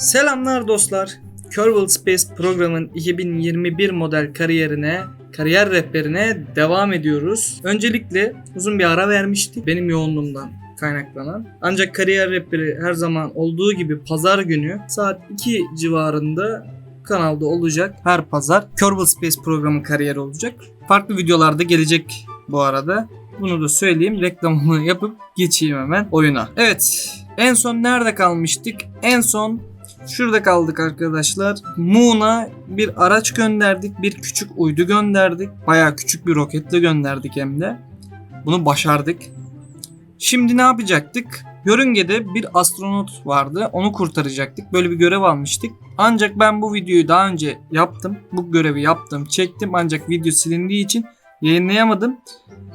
Selamlar dostlar. Kerbal Space programın 2021 model kariyerine, kariyer rehberine devam ediyoruz. Öncelikle uzun bir ara vermiştik benim yoğunluğumdan kaynaklanan. Ancak kariyer rehberi her zaman olduğu gibi pazar günü saat 2 civarında kanalda olacak. Her pazar Kerbal Space programı kariyeri olacak. Farklı videolarda gelecek bu arada. Bunu da söyleyeyim. Reklamını yapıp geçeyim hemen oyuna. Evet. En son nerede kalmıştık? En son şurada kaldık arkadaşlar. Moon'a bir araç gönderdik. Bir küçük uydu gönderdik. Baya küçük bir roketle gönderdik hem de. Bunu başardık. Şimdi ne yapacaktık? Yörüngede bir astronot vardı. Onu kurtaracaktık. Böyle bir görev almıştık. Ancak ben bu videoyu daha önce yaptım. Bu görevi yaptım, çektim. Ancak video silindiği için yayınlayamadım.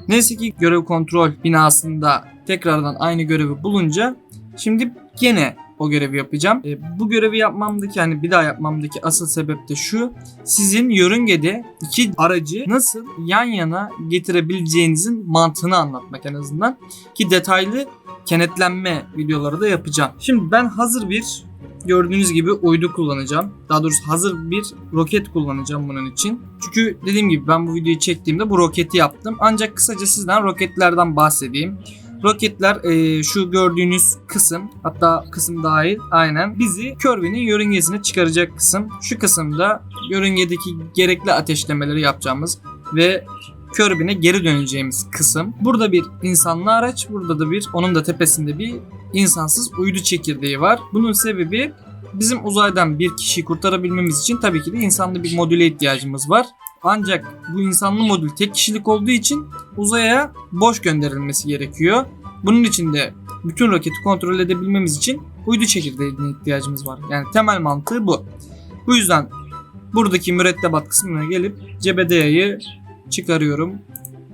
Neyse ki görev kontrol binasında tekrardan aynı görevi bulunca şimdi gene o görevi yapacağım. E, bu görevi yapmamdaki yani bir daha yapmamdaki asıl sebep de şu. Sizin yörüngede iki aracı nasıl yan yana getirebileceğinizin mantığını anlatmak en azından. Ki detaylı kenetlenme videoları da yapacağım. Şimdi ben hazır bir gördüğünüz gibi uydu kullanacağım. Daha doğrusu hazır bir roket kullanacağım bunun için. Çünkü dediğim gibi ben bu videoyu çektiğimde bu roketi yaptım. Ancak kısaca sizden roketlerden bahsedeyim. Roketler e, şu gördüğünüz kısım hatta kısım dahil aynen bizi Kirby'nin yörüngesine çıkaracak kısım. Şu kısımda yörüngedeki gerekli ateşlemeleri yapacağımız ve Kirby'ne geri döneceğimiz kısım. Burada bir insanlı araç, burada da bir onun da tepesinde bir insansız uydu çekirdeği var. Bunun sebebi bizim uzaydan bir kişiyi kurtarabilmemiz için tabii ki de insanlı bir modüle ihtiyacımız var. Ancak bu insanlı modül tek kişilik olduğu için uzaya boş gönderilmesi gerekiyor. Bunun için de bütün roketi kontrol edebilmemiz için uydu çekirdeğine ihtiyacımız var. Yani temel mantığı bu. Bu yüzden buradaki mürettebat kısmına gelip CBD'yi çıkarıyorum.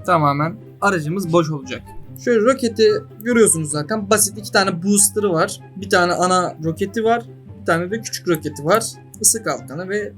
Tamamen aracımız boş olacak. Şöyle roketi görüyorsunuz zaten. Basit iki tane booster'ı var. Bir tane ana roketi var. Bir tane de küçük roketi var. Isı kalkanı ve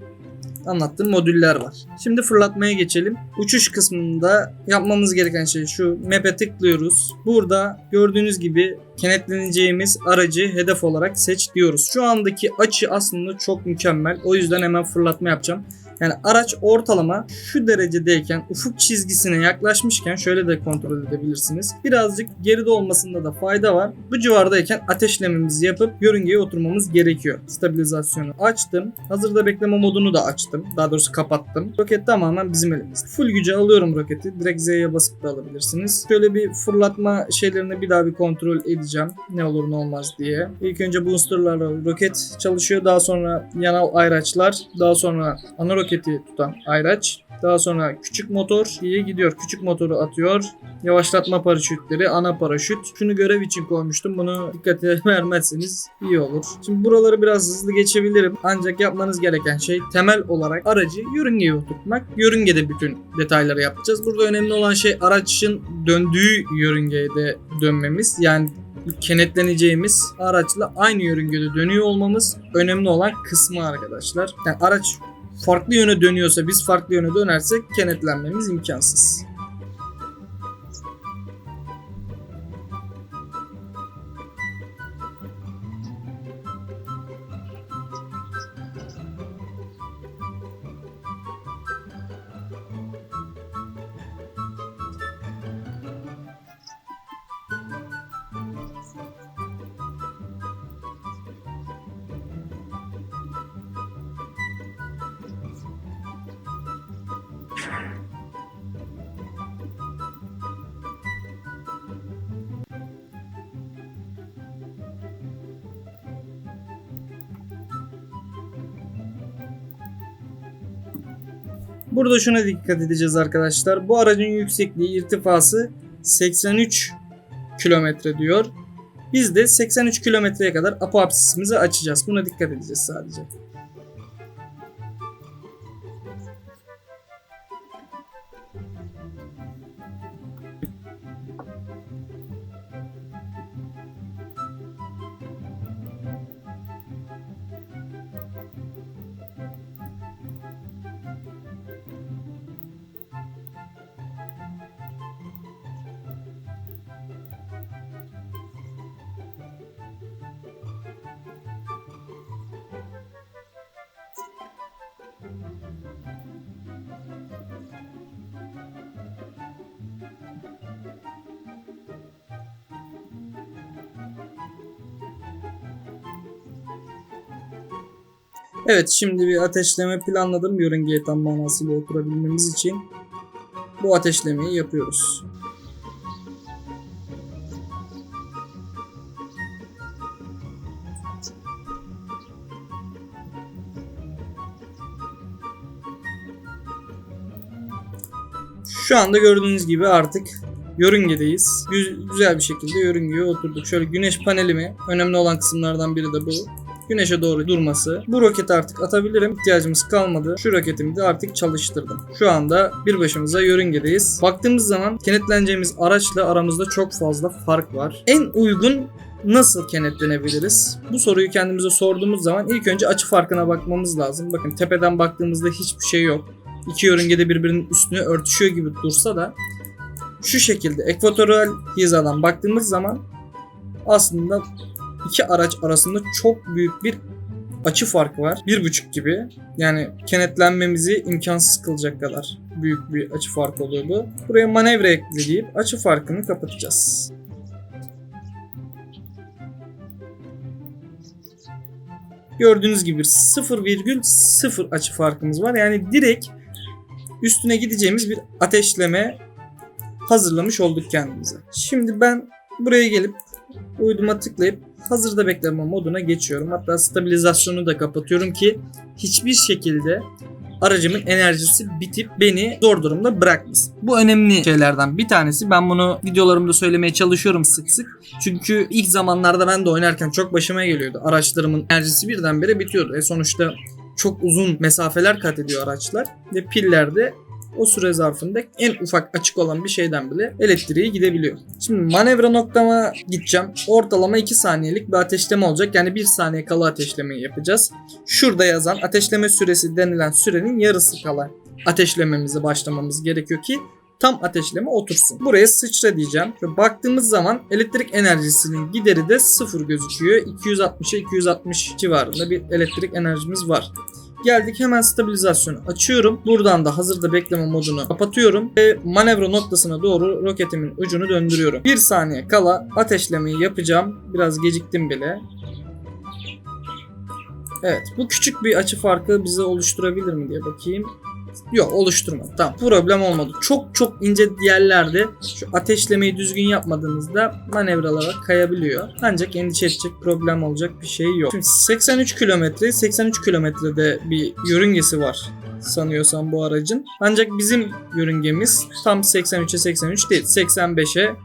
anlattığım modüller var. Şimdi fırlatmaya geçelim. Uçuş kısmında yapmamız gereken şey şu map'e tıklıyoruz. Burada gördüğünüz gibi kenetleneceğimiz aracı hedef olarak seç diyoruz. Şu andaki açı aslında çok mükemmel. O yüzden hemen fırlatma yapacağım. Yani araç ortalama şu derecedeyken ufuk çizgisine yaklaşmışken şöyle de kontrol edebilirsiniz. Birazcık geride olmasında da fayda var. Bu civardayken ateşlememizi yapıp yörüngeye oturmamız gerekiyor. Stabilizasyonu açtım. Hazırda bekleme modunu da açtım. Daha doğrusu kapattım. Roket tamamen bizim elimizde. Full güce alıyorum roketi. Direkt Z'ye basıp da alabilirsiniz. Şöyle bir fırlatma şeylerini bir daha bir kontrol edeceğim. Ne olur ne olmaz diye. İlk önce boosterlarla roket çalışıyor. Daha sonra yanal ayraçlar. Daha sonra ana roketi tutan ayraç. Daha sonra küçük motor diye gidiyor. Küçük motoru atıyor. Yavaşlatma paraşütleri, ana paraşüt. Şunu görev için koymuştum. Bunu dikkate vermezseniz iyi olur. Şimdi buraları biraz hızlı geçebilirim. Ancak yapmanız gereken şey temel olarak aracı yörüngeye oturtmak. Yörüngede bütün detayları yapacağız. Burada önemli olan şey araçın döndüğü yörüngeye de dönmemiz. Yani kenetleneceğimiz araçla aynı yörüngede dönüyor olmamız önemli olan kısmı arkadaşlar. Yani araç farklı yöne dönüyorsa biz farklı yöne dönersek kenetlenmemiz imkansız. Burada şuna dikkat edeceğiz arkadaşlar. Bu aracın yüksekliği irtifası 83 kilometre diyor. Biz de 83 kilometreye kadar apopsisimizi açacağız. Buna dikkat edeceğiz sadece. Evet şimdi bir ateşleme planladım yörüngeye tam manasıyla oturabilmemiz için. Bu ateşlemeyi yapıyoruz. Şu anda gördüğünüz gibi artık yörüngedeyiz. Gü- güzel bir şekilde yörüngeye oturduk. Şöyle güneş panelimi, önemli olan kısımlardan biri de bu. Güneşe doğru durması. Bu roketi artık atabilirim. İhtiyacımız kalmadı. Şu roketimi de artık çalıştırdım. Şu anda bir başımıza yörüngedeyiz. Baktığımız zaman kenetleneceğimiz araçla aramızda çok fazla fark var. En uygun nasıl kenetlenebiliriz? Bu soruyu kendimize sorduğumuz zaman ilk önce açı farkına bakmamız lazım. Bakın tepeden baktığımızda hiçbir şey yok. İki yörüngede birbirinin üstüne örtüşüyor gibi dursa da şu şekilde ekvatoral hizadan baktığımız zaman aslında iki araç arasında çok büyük bir açı farkı var. Bir buçuk gibi. Yani kenetlenmemizi imkansız kılacak kadar büyük bir açı farkı oluyor bu. Buraya manevra ekleyip açı farkını kapatacağız. Gördüğünüz gibi 0,0 açı farkımız var. Yani direkt üstüne gideceğimiz bir ateşleme hazırlamış olduk kendimize. Şimdi ben buraya gelip uyduma tıklayıp hazırda bekleme moduna geçiyorum. Hatta stabilizasyonu da kapatıyorum ki hiçbir şekilde aracımın enerjisi bitip beni zor durumda bırakmasın. Bu önemli şeylerden bir tanesi. Ben bunu videolarımda söylemeye çalışıyorum sık sık. Çünkü ilk zamanlarda ben de oynarken çok başıma geliyordu. Araçlarımın enerjisi birdenbire bitiyordu. E sonuçta çok uzun mesafeler kat ediyor araçlar ve pillerde o süre zarfında en ufak açık olan bir şeyden bile elektriği gidebiliyor. Şimdi manevra noktama gideceğim. Ortalama 2 saniyelik bir ateşleme olacak. Yani 1 saniye kala ateşlemeyi yapacağız. Şurada yazan ateşleme süresi denilen sürenin yarısı kala ateşlememize başlamamız gerekiyor ki tam ateşleme otursun. Buraya sıçra diyeceğim. Ve baktığımız zaman elektrik enerjisinin gideri de sıfır gözüküyor. 260'a 260 civarında bir elektrik enerjimiz var. Geldik hemen stabilizasyonu açıyorum. Buradan da hazırda bekleme modunu kapatıyorum. Ve manevra noktasına doğru roketimin ucunu döndürüyorum. Bir saniye kala ateşlemeyi yapacağım. Biraz geciktim bile. Evet bu küçük bir açı farkı bize oluşturabilir mi diye bakayım. Yok oluşturmadı. Tamam problem olmadı. Çok çok ince yerlerde şu ateşlemeyi düzgün yapmadığınızda manevralara kayabiliyor. Ancak endişe edecek problem olacak bir şey yok. Şimdi 83 kilometre 83 kilometrede bir yörüngesi var sanıyorsam bu aracın. Ancak bizim yörüngemiz tam 83'e 83 değil. 85'e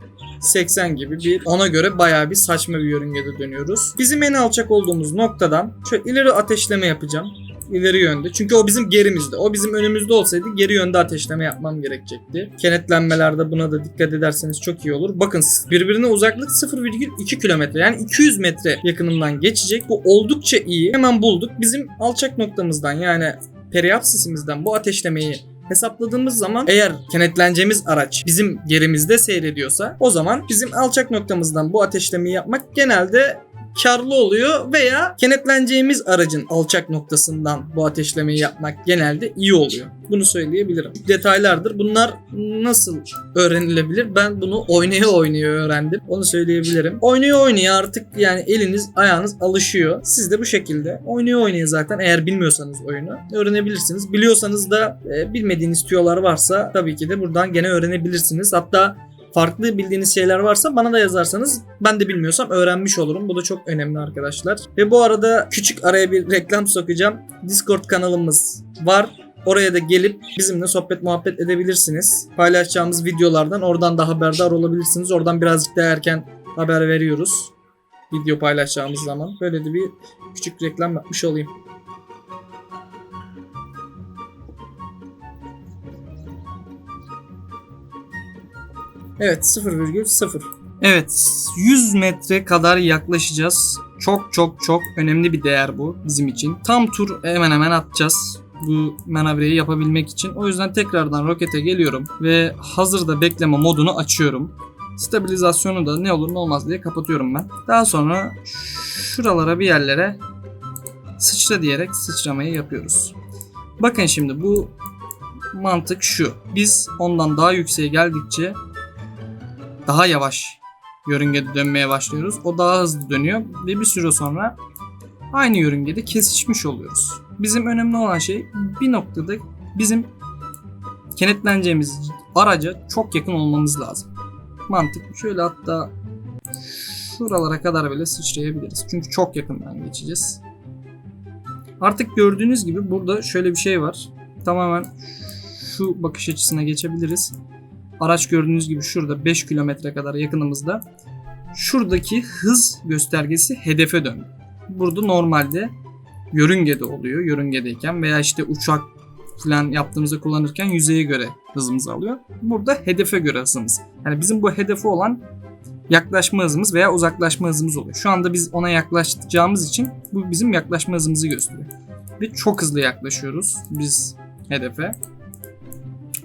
80 gibi bir ona göre bayağı bir saçma bir yörüngede dönüyoruz. Bizim en alçak olduğumuz noktadan şöyle ileri ateşleme yapacağım ileri yönde. Çünkü o bizim gerimizde. O bizim önümüzde olsaydı geri yönde ateşleme yapmam gerekecekti. Kenetlenmelerde buna da dikkat ederseniz çok iyi olur. Bakın birbirine uzaklık 0,2 kilometre. Yani 200 metre yakınından geçecek. Bu oldukça iyi. Hemen bulduk. Bizim alçak noktamızdan yani periapsisimizden bu ateşlemeyi hesapladığımız zaman eğer kenetleneceğimiz araç bizim gerimizde seyrediyorsa o zaman bizim alçak noktamızdan bu ateşlemeyi yapmak genelde karlı oluyor veya kenetleneceğimiz aracın alçak noktasından bu ateşlemeyi yapmak genelde iyi oluyor. Bunu söyleyebilirim. Detaylardır. Bunlar nasıl öğrenilebilir? Ben bunu oynaya oynaya öğrendim. Onu söyleyebilirim. Oynaya oynaya artık yani eliniz ayağınız alışıyor. Siz de bu şekilde oynaya oynaya zaten eğer bilmiyorsanız oyunu öğrenebilirsiniz. Biliyorsanız da e, bilmediğiniz tüyolar varsa tabii ki de buradan gene öğrenebilirsiniz. Hatta farklı bildiğiniz şeyler varsa bana da yazarsanız ben de bilmiyorsam öğrenmiş olurum. Bu da çok önemli arkadaşlar. Ve bu arada küçük araya bir reklam sokacağım. Discord kanalımız var. Oraya da gelip bizimle sohbet muhabbet edebilirsiniz. Paylaşacağımız videolardan oradan da haberdar olabilirsiniz. Oradan birazcık daha erken haber veriyoruz. Video paylaşacağımız zaman. Böyle de bir küçük reklam yapmış olayım. Evet 0,0. Evet 100 metre kadar yaklaşacağız. Çok çok çok önemli bir değer bu bizim için. Tam tur hemen hemen atacağız bu manevrayı yapabilmek için. O yüzden tekrardan rokete geliyorum ve hazırda bekleme modunu açıyorum. Stabilizasyonu da ne olur ne olmaz diye kapatıyorum ben. Daha sonra şuralara bir yerlere sıçra diyerek sıçramayı yapıyoruz. Bakın şimdi bu mantık şu. Biz ondan daha yükseğe geldikçe daha yavaş yörüngede dönmeye başlıyoruz. O daha hızlı dönüyor ve bir süre sonra aynı yörüngede kesişmiş oluyoruz. bizim önemli olan şey bir noktada bizim kenetleneceğimiz araca çok yakın olmamız lazım. Mantık. Şöyle hatta şuralara kadar bile sıçrayabiliriz. Çünkü çok yakından geçeceğiz. Artık gördüğünüz gibi burada şöyle bir şey var. Tamamen şu bakış açısına geçebiliriz. Araç gördüğünüz gibi şurada 5 kilometre kadar yakınımızda. Şuradaki hız göstergesi hedefe döndü. Burada normalde yörüngede oluyor. Yörüngedeyken veya işte uçak falan yaptığımızda kullanırken yüzeye göre hızımızı alıyor. Burada hedefe göre hızımız. Yani bizim bu hedefe olan yaklaşma hızımız veya uzaklaşma hızımız oluyor. Şu anda biz ona yaklaşacağımız için bu bizim yaklaşma hızımızı gösteriyor. Ve çok hızlı yaklaşıyoruz biz hedefe.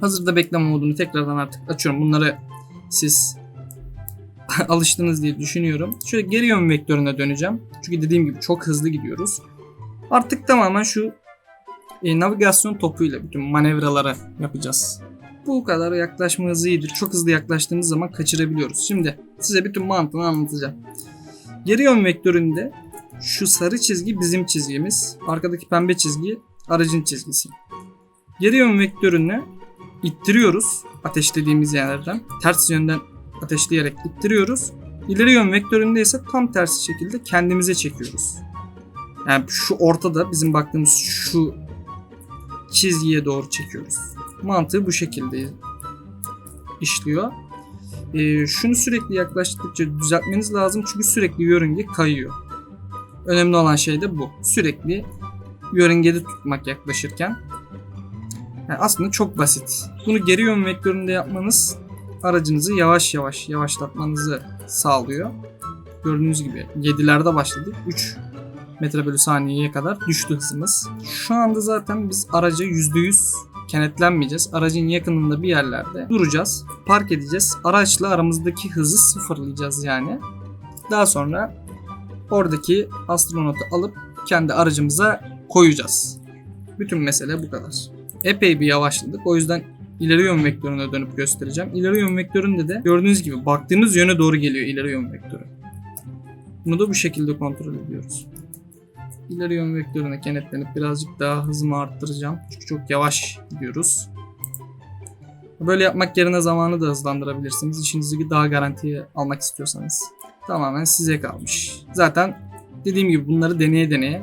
Hazırda bekleme modunu tekrardan artık açıyorum. Bunları siz alıştınız diye düşünüyorum. Şöyle geri yön vektörüne döneceğim. Çünkü dediğim gibi çok hızlı gidiyoruz. Artık tamamen şu e, navigasyon topuyla bütün manevraları yapacağız. Bu kadar yaklaşma hızı iyidir. Çok hızlı yaklaştığımız zaman kaçırabiliyoruz. Şimdi size bütün mantığını anlatacağım. Geri yön vektöründe şu sarı çizgi bizim çizgimiz. Arkadaki pembe çizgi aracın çizgisi. Geri yön vektörünü ittiriyoruz ateşlediğimiz yerlerden. Ters yönden ateşleyerek ittiriyoruz. İleri yön vektöründe ise tam tersi şekilde kendimize çekiyoruz. Yani şu ortada bizim baktığımız şu çizgiye doğru çekiyoruz. Mantığı bu şekilde işliyor. Ee, şunu sürekli yaklaştıkça düzeltmeniz lazım çünkü sürekli yörünge kayıyor. Önemli olan şey de bu. Sürekli yörüngede tutmak yaklaşırken. Yani aslında çok basit. Bunu geri yön vektöründe yapmanız aracınızı yavaş yavaş yavaşlatmanızı sağlıyor. Gördüğünüz gibi 7'lerde başladık. 3 metre bölü saniyeye kadar düştü hızımız. Şu anda zaten biz araca %100 kenetlenmeyeceğiz. Aracın yakınında bir yerlerde duracağız. Park edeceğiz. Araçla aramızdaki hızı sıfırlayacağız yani. Daha sonra oradaki astronotu alıp kendi aracımıza koyacağız. Bütün mesele bu kadar. Epey bir yavaşladık. O yüzden ileri yön vektörüne dönüp göstereceğim. İleri yön vektöründe de gördüğünüz gibi baktığınız yöne doğru geliyor ileri yön vektörü. Bunu da bu şekilde kontrol ediyoruz. İleri yön vektörüne kenetlenip birazcık daha hızımı arttıracağım. Çünkü çok yavaş gidiyoruz. Böyle yapmak yerine zamanı da hızlandırabilirsiniz. İşinizi daha garantiye almak istiyorsanız. Tamamen size kalmış. Zaten dediğim gibi bunları deneye deneye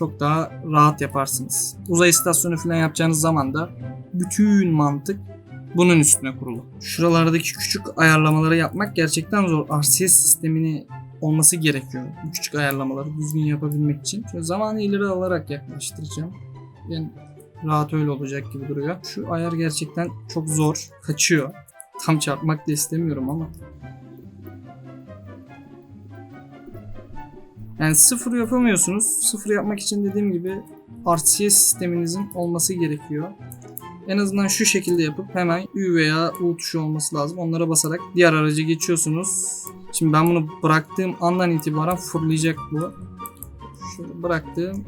çok daha rahat yaparsınız. Uzay istasyonu falan yapacağınız zaman da bütün mantık bunun üstüne kurulu. Şuralardaki küçük ayarlamaları yapmak gerçekten zor. RCS sistemini olması gerekiyor. Bu küçük ayarlamaları düzgün yapabilmek için. Şöyle zamanı ileri alarak yaklaştıracağım. Yani rahat öyle olacak gibi duruyor. Şu ayar gerçekten çok zor. Kaçıyor. Tam çarpmak da istemiyorum ama. Yani sıfır yapamıyorsunuz. Sıfır yapmak için dediğim gibi RCS sisteminizin olması gerekiyor. En azından şu şekilde yapıp hemen Ü veya U tuşu olması lazım. Onlara basarak diğer araca geçiyorsunuz. Şimdi ben bunu bıraktığım andan itibaren fırlayacak bu. Şöyle bıraktığım.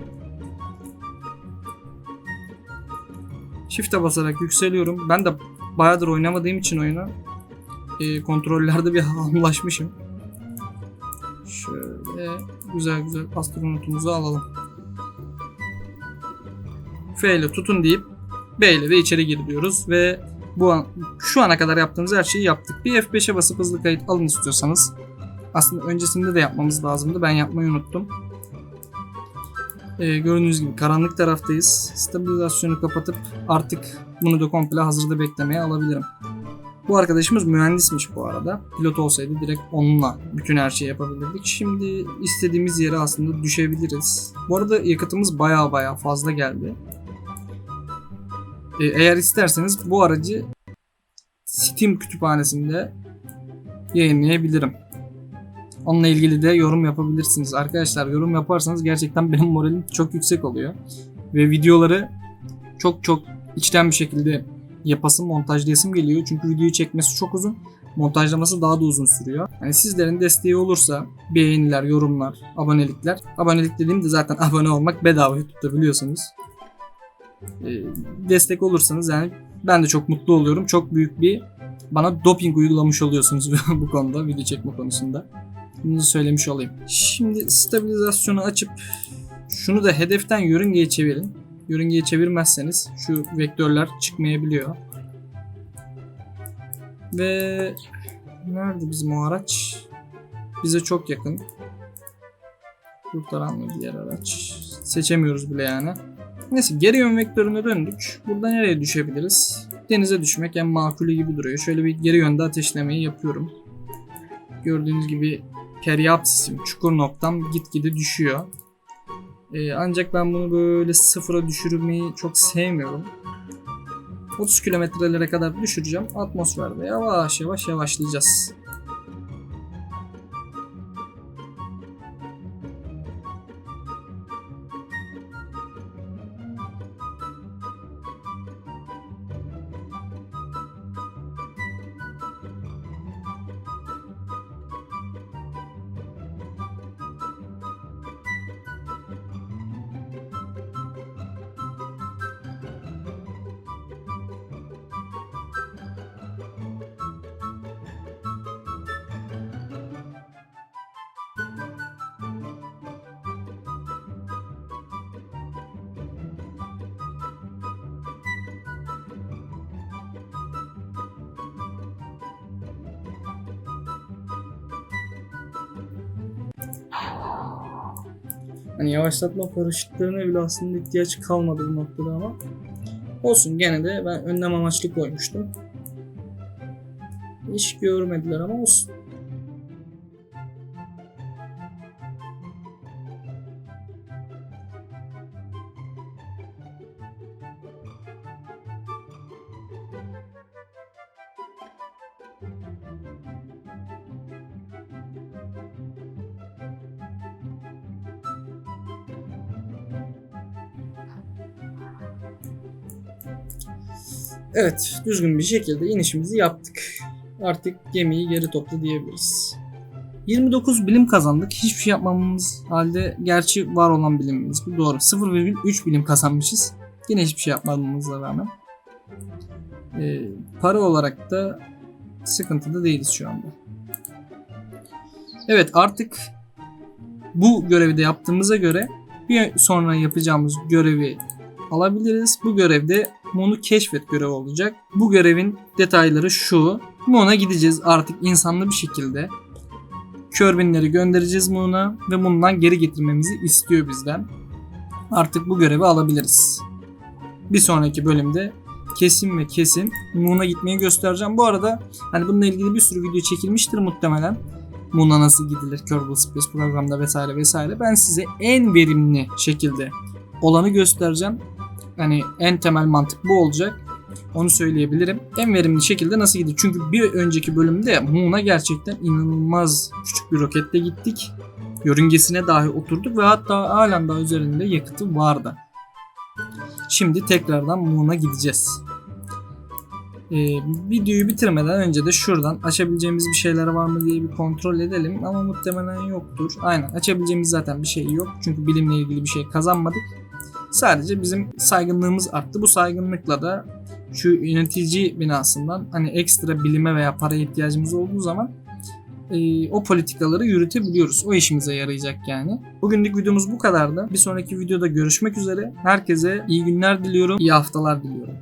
Shift'e basarak yükseliyorum. Ben de bayağıdır oynamadığım için oyunu e, kontrollerde bir hamlaşmışım. Şöyle güzel güzel astronotumuzu alalım. F ile tutun deyip B ile de içeri gir diyoruz ve bu an, şu ana kadar yaptığımız her şeyi yaptık. Bir F5'e basıp hızlı kayıt alın istiyorsanız. Aslında öncesinde de yapmamız lazımdı. Ben yapmayı unuttum. Ee, gördüğünüz gibi karanlık taraftayız. Stabilizasyonu kapatıp artık bunu da komple hazırda beklemeye alabilirim. Bu arkadaşımız mühendismiş bu arada. Pilot olsaydı direkt onunla bütün her şeyi yapabilirdik. Şimdi istediğimiz yere aslında düşebiliriz. Bu arada yakıtımız baya baya fazla geldi. Ee, eğer isterseniz bu aracı Steam kütüphanesinde yayınlayabilirim. Onunla ilgili de yorum yapabilirsiniz. Arkadaşlar yorum yaparsanız gerçekten benim moralim çok yüksek oluyor. Ve videoları çok çok içten bir şekilde yapasım, montajlayasım geliyor. Çünkü videoyu çekmesi çok uzun. Montajlaması daha da uzun sürüyor. Yani sizlerin desteği olursa beğeniler, yorumlar, abonelikler. Abonelik dediğimde zaten abone olmak bedava YouTube'da biliyorsunuz. Ee, destek olursanız yani ben de çok mutlu oluyorum. Çok büyük bir bana doping uygulamış oluyorsunuz bu konuda, video çekme konusunda. Bunu söylemiş olayım. Şimdi stabilizasyonu açıp şunu da hedeften yörüngeye çevirin. Yörüngeye çevirmezseniz şu vektörler çıkmayabiliyor. Ve nerede bizim o araç? Bize çok yakın. Kurtaran mı diğer araç? Seçemiyoruz bile yani. Neyse geri yön vektörüne döndük. Burada nereye düşebiliriz? Denize düşmek en makulü gibi duruyor. Şöyle bir geri yönde ateşlemeyi yapıyorum. Gördüğünüz gibi periapsisim, çukur noktam gitgide düşüyor. Ee, ancak ben bunu böyle sıfıra düşürmeyi çok sevmiyorum. 30 kilometrelere kadar düşüreceğim. Atmosferde yavaş yavaş yavaşlayacağız. Hani yavaşlatma paraşütlerine bile aslında ihtiyaç kalmadı bu noktada ama. Olsun gene de ben önlem amaçlı koymuştum. İş görmediler ama olsun. Evet, düzgün bir şekilde inişimizi yaptık. Artık gemiyi geri topla diyebiliriz. 29 bilim kazandık. Hiçbir şey yapmamamız halde gerçi var olan bilimimiz bu doğru. 0,3 bilim kazanmışız. Yine hiçbir şey yapmamamıza rağmen. Ee, para olarak da sıkıntıda değiliz şu anda. Evet artık bu görevi de yaptığımıza göre bir sonra yapacağımız görevi alabiliriz. Bu görevde Moon'u keşfet görevi olacak. Bu görevin detayları şu. Moon'a gideceğiz artık insanlı bir şekilde. Körbinleri göndereceğiz Moon'a ve Moon'dan geri getirmemizi istiyor bizden. Artık bu görevi alabiliriz. Bir sonraki bölümde kesin ve kesin Moon'a gitmeyi göstereceğim. Bu arada hani bununla ilgili bir sürü video çekilmiştir muhtemelen. Moon'a nasıl gidilir Kerbal Space programda vesaire vesaire. Ben size en verimli şekilde olanı göstereceğim. Hani en temel mantık bu olacak. Onu söyleyebilirim. En verimli şekilde nasıl gidiyor? Çünkü bir önceki bölümde Moon'a gerçekten inanılmaz küçük bir roketle gittik. Yörüngesine dahi oturduk ve hatta halen daha üzerinde yakıtı vardı. Şimdi tekrardan Moon'a gideceğiz. Ee, videoyu bitirmeden önce de şuradan açabileceğimiz bir şeyler var mı diye bir kontrol edelim ama muhtemelen yoktur. Aynen açabileceğimiz zaten bir şey yok çünkü bilimle ilgili bir şey kazanmadık. Sadece bizim saygınlığımız arttı. Bu saygınlıkla da şu yönetici binasından hani ekstra bilime veya paraya ihtiyacımız olduğu zaman e, o politikaları yürütebiliyoruz. O işimize yarayacak yani. Bugünlük videomuz bu kadardı. Bir sonraki videoda görüşmek üzere. Herkese iyi günler diliyorum. iyi haftalar diliyorum.